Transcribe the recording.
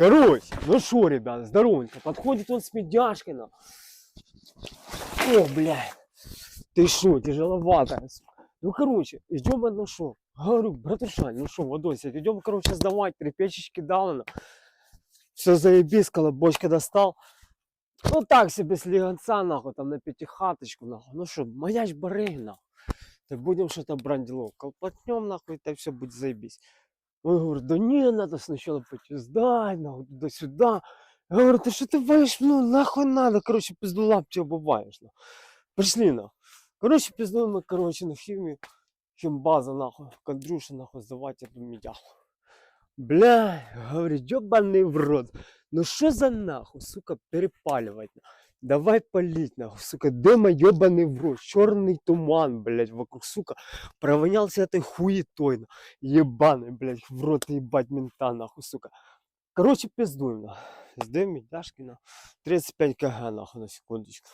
Короче, ну шо, ребят, здоровенько. Подходит он с медяшкой, на. О, блядь. Ты шо, тяжеловато. Ну, короче, идем ну шо. Говорю, братушань, ну шо, Водосик, идем, короче, сдавать. Три печечки дал, на. Все заебись, колобочка достал. Ну так себе слегонца, нахуй, там на пятихаточку, нахуй. Ну что, моя ж нахуй. Так будем что-то брать делов. Колпотнем, нахуй, так все будет заебись. Он говорит, да не, надо сначала пойти сдать, нахуй, туда-сюда. Я говорю, ты что ты боишь, ну нахуй надо, короче, пизду лапти бываешь, нахуй. Пришли, нахуй. Короче, пиздуем мы, короче, на химию, химбаза, нахуй, к Андрюше, нахуй, сдавать эту медяху. Бля, говорит, ебаный в рот. Ну что за нахуй, сука, перепаливать? нахуй? Давай палить, нахуй, сука, дыма ебаный в рот, черный туман, блядь, вокруг, сука, провонялся этой хуетой, нахуй. ебаный, блядь, в рот ебать мента, нахуй, сука. Короче, пиздуем, нахуй. Сдаем медяшки, нахуй. 35 кг, нахуй, на секундочку.